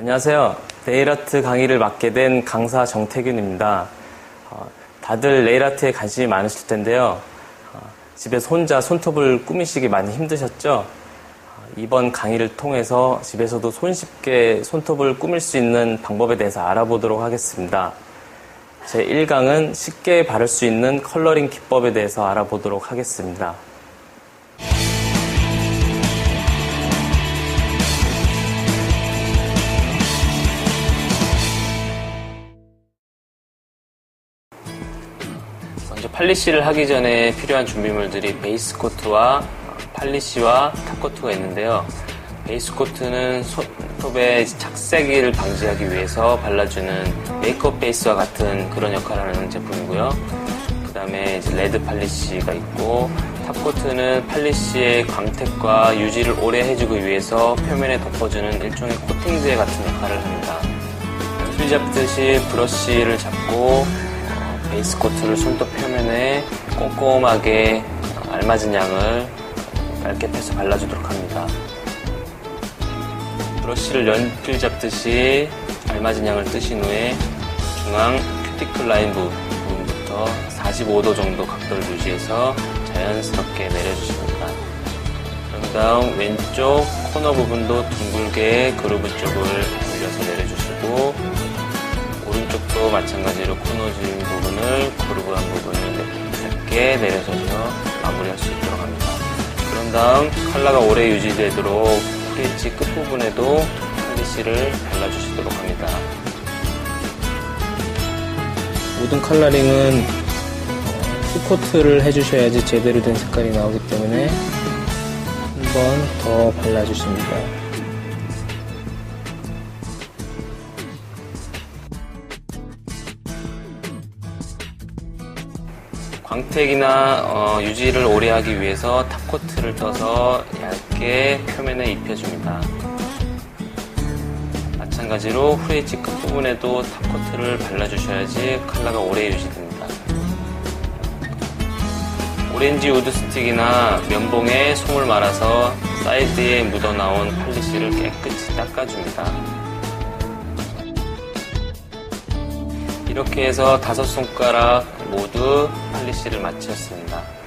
안녕하세요. 네일아트 강의를 맡게 된 강사 정태균입니다. 어, 다들 네일아트에 관심이 많으실 텐데요. 어, 집에서 혼자 손톱을 꾸미시기 많이 힘드셨죠? 어, 이번 강의를 통해서 집에서도 손쉽게 손톱을 꾸밀 수 있는 방법에 대해서 알아보도록 하겠습니다. 제 1강은 쉽게 바를 수 있는 컬러링 기법에 대해서 알아보도록 하겠습니다. 먼저 팔리시를 하기 전에 필요한 준비물들이 베이스 코트와 팔리시와 탑 코트가 있는데요. 베이스 코트는 손톱의 착색을 방지하기 위해서 발라주는 메이크업 베이스와 같은 그런 역할을 하는 제품이고요. 그 다음에 레드 팔리시가 있고 탑 코트는 팔리시의 광택과 유지를 오래 해주기 위해서 표면에 덮어주는 일종의 코팅제 같은 역할을 합니다. 술 잡듯이 브러쉬를 잡고 어, 베이스 코트를 손톱 표면에 꼼꼼하게 어, 알맞은 양을 얇게 펴서 발라주도록 합니다. 브러쉬를 연필 잡듯이 알맞은 양을 뜨신 후에 중앙 큐티클 라인 부분부터 45도 정도 각도를 유지해서 자연스럽게 내려주십니다. 그런 다음 왼쪽 코너 부분도 둥글게 그루브 쪽을 올려서 내려주시고 오른쪽도 마찬가지로 코너 진 부분을 그루브한 부분을 얇게 내려줘서 마무리할 수 있도록 합니다. 그런 다음 컬러가 오래 유지되도록 프리치 끝부분에도 팔리시를 발라주시도록 합니다. 모든 컬러링은 투코트를 해주셔야지 제대로 된 색깔이 나오기 때문에 한 번 더 발라주십니다. 광택이나 어, 유지를 오래 하기 위해서 탑코트를 떠서 얇게 표면에 입혀줍니다. 마찬가지로 후레이치 끝부분에도 탑코트를 발라주셔야지 컬러가 오래 유지됩니다. 오렌지 우드 스틱이나 면봉에 솜을 말아서 사이드에 묻어나온 팔리시를 깨끗이 닦아줍니다. 이렇게 해서 다섯 손가락 모두 팔리시를 마쳤습니다.